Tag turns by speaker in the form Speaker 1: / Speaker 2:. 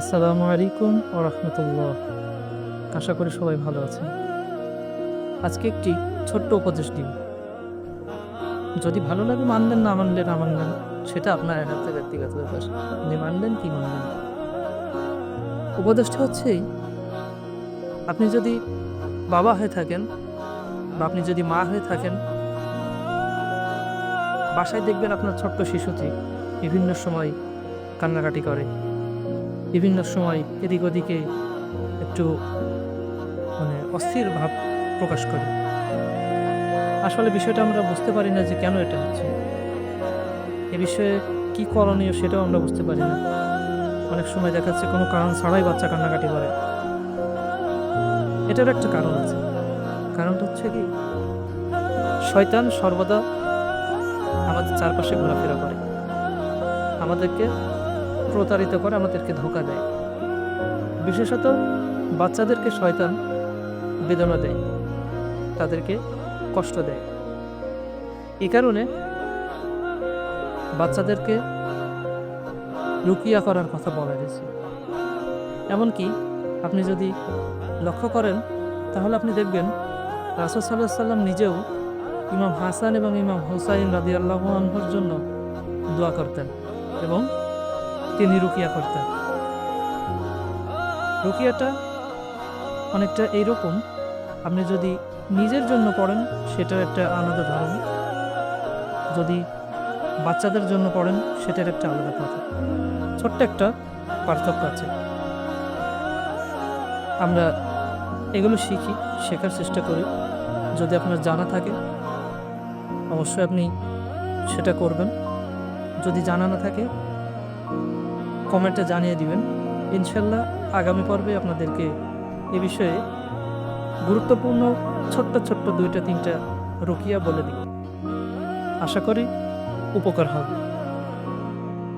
Speaker 1: আসসালামু আলাইকুম ও রহমতুল্লাহ। আশা করি সবাই ভালো আছেন। আজকে একটি ছোট্ট উপদেশ দিন যদি ভালো লাগে মানবেন, না মানলে না মানবেন, সেটা আপনার হাতে ব্যক্তিগত ব্যাপার। আপনি মানবেন কি মানবেন। উপদেশটা হচ্ছে আপনি যদি বাবা হয়ে থাকেন বা আপনি যদি মা হয়ে থাকেন, বাসায় দেখবেন আপনার ছোট্ট শিশুটি বিভিন্ন সময় কান্নাকাটি করে। বিভিন্ন সময় এদিক ওদিকে একটু মানে অস্থির ভাব প্রকাশ করে। আসলে বিষয়টা আমরা বুঝতে পারি না যে কেন এটা হচ্ছে। এ বিষয়ে কি করণীয় সেটাও আমরা বুঝতে পারি না। অনেক সময় দেখা যাচ্ছে কোনো কারণ ছাড়াই বাচ্চা কান্নাকাটি করে। এটার একটা কারণ আছে। কারণটা হচ্ছে কি, শয়তান সর্বদা আমাদের চারপাশে ঘোরাফেরা করে। আমাদেরকে প্রতারিত করে আমাদেরকে ধোকা দেয়। বিশেষত বাচ্চাদেরকে শয়তান বেদনা দেয়, তাদেরকে কষ্ট দেয়। এ কারণে বাচ্চাদেরকে রুকিয়া করার কথা বলা গেছে এমনকি আপনি যদি লক্ষ্য করেন, তাহলে আপনি দেখবেন রাসুল সাল্লাহ সাল্লাম নিজেও ইমাম হাসান এবং ইমাম হুসাইন রাদি আল্লাহ আনহর জন্য দোয়া করতেন এবং তিনি রুকিয়া করতেন রুকিয়াটা অনেকটা এইরকম, আপনি যদি নিজের জন্য পড়েন, সেটার একটা আলাদা ধরন যদি বাচ্চাদের জন্য পড়েন, সেটার একটা আলাদা কথা। ছোট্ট একটা পার্থক্য আছে। আমরা এগুলো শিখি, শেখার চেষ্টা করি। যদি আপনার জানা থাকে, অবশ্যই আপনি সেটা করবেন। যদি জানা না থাকে কমেন্টে জানিয়ে দিবেন। ইনশাল্লাহ আগামী পর্বে আপনাদেরকে এ বিষয়ে গুরুত্বপূর্ণ ছোট্ট ছোট্ট দুইটা তিনটা রুকিয়া বলে দিই। আশা করি উপকার হবে।